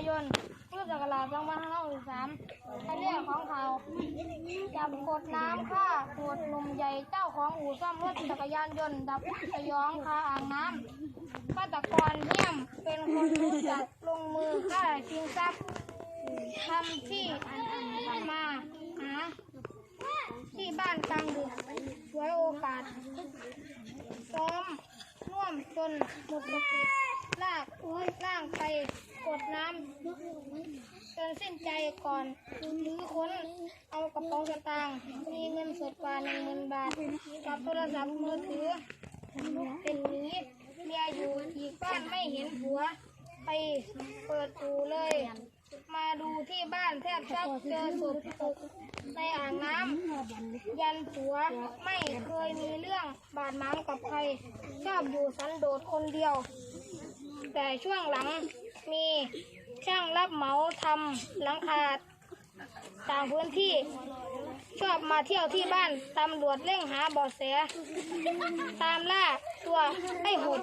ายนพุทธศักราช2563ในเรื่องของเขาจับกดน้ำฆ่าโหดหนุ่มใหญ่เจ้าของอู่ซ่อมรถจักรยานยนต์ดับสยองคาอ่างน้ำฆาตกรเยี่ยมเป็นคนรู้จักลงมือฆ่าชิงทรัพย์ทำที่มาหาที่บ้านกลางดึกไว้โอกาสซ้อมน่วมจนหมดสติลากลาก ดน้ำจนสิ้นใจก่อนหรือค้นเอากระเป๋าสตางค์มีเงินสดกว่าหนึ่งหมื่นบาทกับโทรศัพท์มือถือเป็นนี้เมียอยู่อีกบ้านไม่เห็นผัว ไปเปิดอูเลย มาดูที่บ้านแทบช็อกเจอศพตกในอ่างน้ำยันผัวไม่เคยมีเรื่องบาดหมางกับใคร ชอบอยู่สันโดษคนเดียว แต่ช่วงหลังมี ช่างรับเหมาทำหลังคาต่างพื้นที่ ชอบมาเที่ยวที่บ้านตำรวจเร่งหาเบาะแส ตามล่าตัวไอ้หด